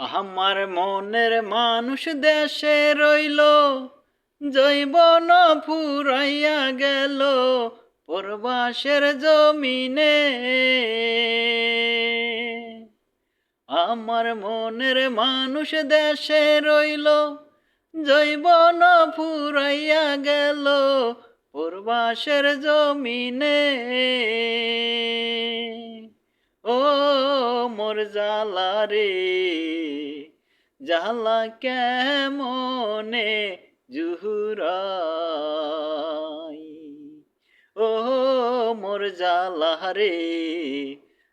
আমার মনের মানুষ দেশে রইল, জৈবন ফুরাইয়া গেল পরবাসের জমিনে। আমার মনের মানুষ দেশে রইল, জৈবন ফুরাইয়া গেল পূর্বাসের জমিনে। জালা রে জালা কেমনে জুহুরাই? ও মোর জালা রে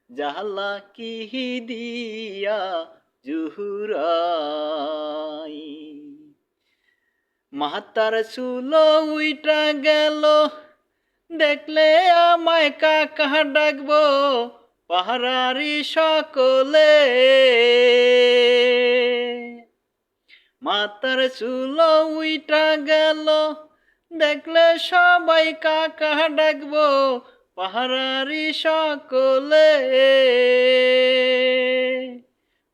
জালা কি দিয়া জুহুরাই? মাতার চুলো উইটা গেল, দেখলে আমায় কাকা ডাকবো পাহারারি সকলে। মাতার চুল উইটা গেল, দেখলে সবাই কাকা ডাকবো, পাহারারি সকলে।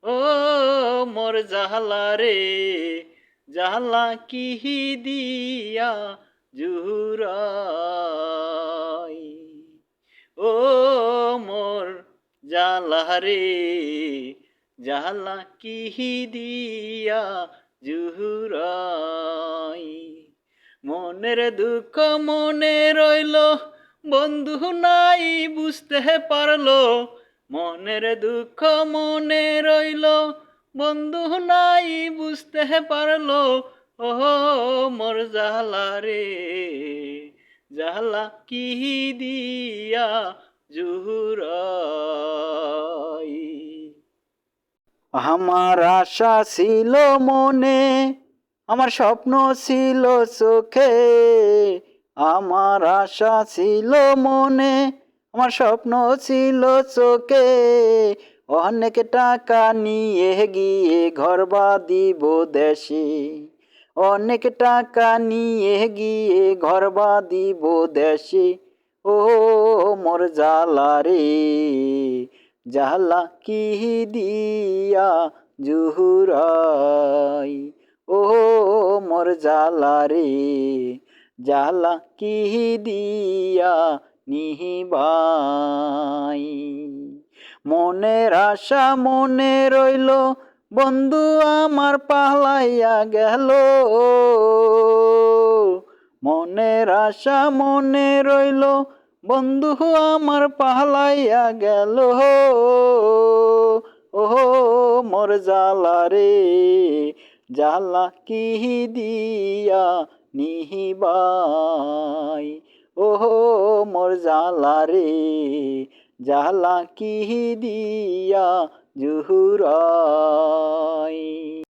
ও মোর জাহালা রে, জাহালা কি দিয়া জুরাই জালা রে জালা কি দিয়া জুহুরাই। মনের দুঃখ মনে রইল, বন্ধু নাই বুঝতে পারল। মনের দুঃখ মনে রইল, বন্ধু নাই বুঝতে পারল। ও মোর জালা রে জালা কি দিয়া জুহুরাই। আমার আশা ছিল মনে, আমার স্বপ্ন ছিল চোখে। আমার আশা ছিল মনে, আমার স্বপ্ন ছিল চোখে। অনেক টাকা নিয়ে গিয়ে ঘর দিব দেশে। অনেক টাকা নিয়ে গিয়ে ঘর দিব দেশে। ও মোর জালা রে জালা কি দিয়া জুহুরাই? ও মোর জালা রে জালা কি দিয়া নিহিবাই? মনের আশা মনে রইল, বন্ধু আমার পালাইয়া গেল। মনের আশা মনে রইল বন্ধু আমার পালাইয়া গেল। ও মোর জালা রে জালা কি দিয়া নিহিবাই? ও মোর জালা রে জালা কি দিয়া জুহুরাই?